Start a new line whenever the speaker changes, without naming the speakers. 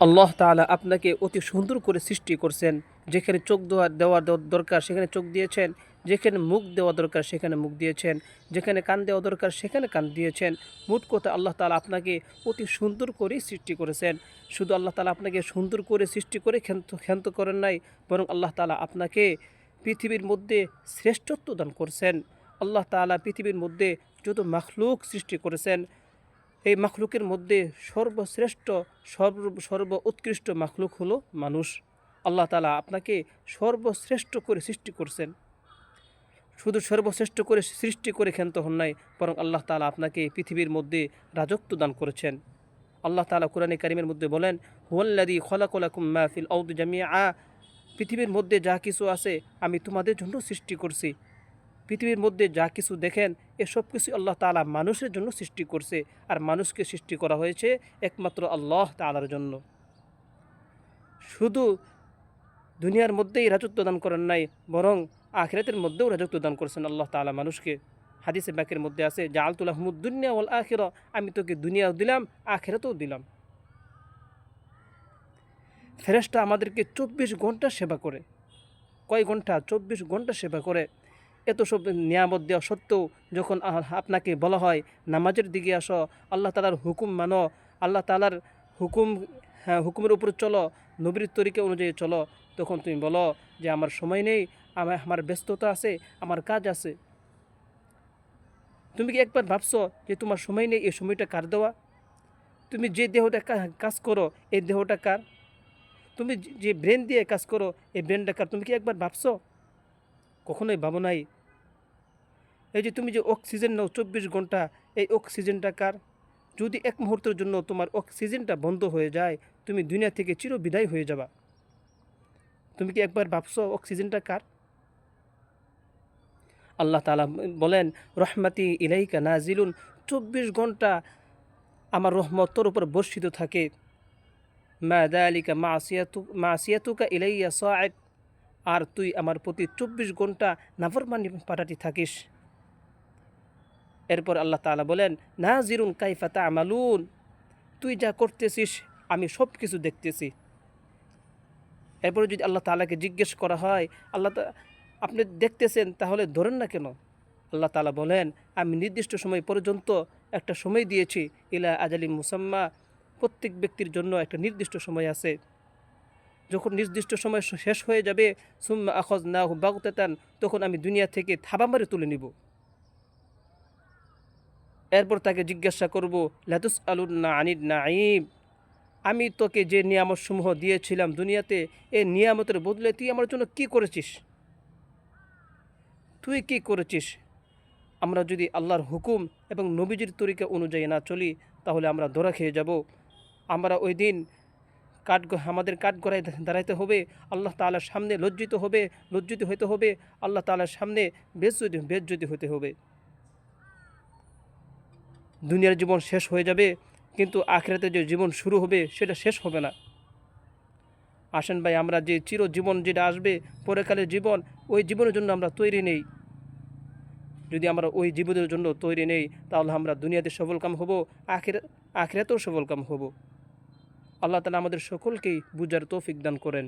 আল্লাহ তাআলা আপনাকে অতি সুন্দর করে সৃষ্টি করছেন। যেখানে চোখ দেওয়া দেওয়া দরকার, সেখানে চোখ দিয়েছেন। যেখানে মুখ দেওয়া দরকার, সেখানে মুখ দিয়েছেন। যেখানে কান দেওয়া দরকার, সেখানে কান দিয়েছেন। মোট কথা আল্লাহ তালা আপনাকে অতি সুন্দর করেই সৃষ্টি করেছেন। শুধু আল্লাহ তালা আপনাকে সুন্দর করে সৃষ্টি করে ক্ষান্ত ক্ষান্ত করেন নাই, বরং আল্লাহ তালা আপনাকে পৃথিবীর মধ্যে শ্রেষ্ঠত্ব দান করছেন। আল্লাহ তাআলা পৃথিবীর মধ্যে যত মাখলুক সৃষ্টি করেছেন এই মাখলুকের মধ্যে সর্বশ্রেষ্ঠ, সর্ব সর্ব উৎকৃষ্ট মাখলুক হলো মানুষ। আল্লাহ তালা আপনাকে সর্বশ্রেষ্ঠ করে সৃষ্টি করছেন। শুধু সর্বশ্রেষ্ঠ করে সৃষ্টি করে ক্ষান্ত হন নাই, বরং আল্লাহ তালা আপনাকে পৃথিবীর মধ্যে রাজত্ব দান করেছেন। আল্লাহ তালা কোরআনে কারিমের মধ্যে বলেন হুয়াল্লাদি খলাকুলাকুম মাহফিল আউদ জামিয়া পৃথিবীর মধ্যে যা কিছু আছে আমি তোমাদের জন্য সৃষ্টি করছি। পৃথিবীর মধ্যে যা কিছু দেখেন এসব কিছু আল্লাহ তালা মানুষের জন্য সৃষ্টি করছে। আর মানুষকে সৃষ্টি করা হয়েছে একমাত্র আল্লাহ তালার জন্য। শুধু দুনিয়ার মধ্যেই রাজত্ব দান করেন নাই, বরং আখিরাতের মধ্যেও রাজত্ব দান করেছেন আল্লাহ তাআলা মানুষকে। হাদিসে বাকের মধ্যে আছে যে আলতুল্লাহ দুনিয়া ওয়াল আখিরা আমি তোকে দুনিয়াও দিলাম, আখিরাতেও দিলাম। ফেরেশতা আমাদেরকে চব্বিশ ঘণ্টা সেবা করে। কয় ঘণ্টা? চব্বিশ ঘণ্টা সেবা করে। এত সব নিয়ামত দেওয়া সত্ত্বেও যখন আপনাকে বলা হয়, নামাজের দিকে আসো, আল্লাহ তালার হুকুম মানো, আল্লাহ তালার হুকুম হ্যাঁ হুকুমের উপর চলো, নবীর তরিকা অনুযায়ী চলো, তখন তুমি বলো যে আমার সময় নেই আমার আমার ব্যস্ততা আছে, আমার কাজ আছে। তুমি কি একবার ভাবছ যে তোমার সময় নেই, এই সময়টা কার দেওয়া? তুমি যে দেহটা কাজ করো, এই দেহটা কার? তুমি যে ব্রেন দিয়ে কাজ করো, এই ব্রেনটা কার? তুমি কি একবার ভাবছ? কখনোই ভাবো নাই। এই যে তুমি যে অক্সিজেন নাও চব্বিশ ঘণ্টা, এই অক্সিজেনটা কার? যদি এক মুহূর্তের জন্য তোমার অক্সিজেনটা বন্ধ হয়ে যায়, তুমি দুনিয়া থেকে চির বিদায় হয়ে যাবা। তুমি কি একবার ভাবছ অক্সিজেনটা কার? আল্লাহ তালা বলেন, রহমাতি ইলাইকা নাজিলুন চব্বিশ ঘণ্টা আমার রহমত তোর উপর বর্ষিত থাকে। মা দালিকা মাসিয়াতু, মাসিয়াতুকা ইলাইয়া সাআদ আর তুই আমার প্রতি চব্বিশ ঘণ্টা নাফরমানি পাঠাতে থাকিস। এরপর আল্লাহ তাআলা বলেন না জিরুন কাইফাতা আমালুন তুই যা করতেছিস, আমি সব কিছু দেখতেছি। এরপরে যদি আল্লাহ তাআলাকে জিজ্ঞেস করা হয়, আল্লাহ আপনি দেখতেছেন, তাহলে ধরেন না কেন? আল্লাহ তালা বলেন, আমি নির্দিষ্ট সময় পর্যন্ত একটা সময় দিয়েছি, ইলা আজালি মুসাম্মা। প্রত্যেক ব্যক্তির জন্য একটা নির্দিষ্ট সময় আছে। যখন নির্দিষ্ট সময় শেষ হয়ে যাবে, সুম্মা আখজ না বাগতেতান, তখন আমি দুনিয়া থেকে থাবা মারে তুলে নিব। এরপর তাকে জিজ্ঞাসা করব লাতুস আলুন না আনিদ না আইব আমি তোকে যে নিয়ামতসমূহ দিয়েছিলাম দুনিয়াতে এই নিয়ামতের বদলে তুই আমার জন্য কি করেছিস? তুই কি করেছিস? আমরা যদি আল্লাহর হুকুম এবং নবীজির তরিকা অনুযায়ী না চলি, তাহলে আমরা ধরা খেয়ে যাব। আমরা ওই দিন কাঠ আমাদের কাঠ গড়ায় দাঁড়াইতে হবে, আল্লাহ তাআলার সামনে লজ্জিত হবে, লজ্জিত হতে হবে, আল্লাহ তালার সামনে বেজ্জতি বেজ্জতি হতে হবে। দুনিয়ার জীবন শেষ হয়ে যাবে, কিন্তু আখেরাতে যে জীবন শুরু হবে সেটা শেষ হবে না। আসেন ভাই, আমরা যে চিরজীবন যেটা আসবে পরেকালের জীবন, ওই জীবনের জন্য আমরা তৈরি নেই। যদি আমরা ওই জীবনের জন্য তৈরি নেই, তাহলে আমরা দুনিয়াতে সফলকাম হব, আখের, আখেরাতেও সফলকাম হব। আল্লাহ তালা আমাদের সকলকেই বুঝার তৌফিক দান করেন।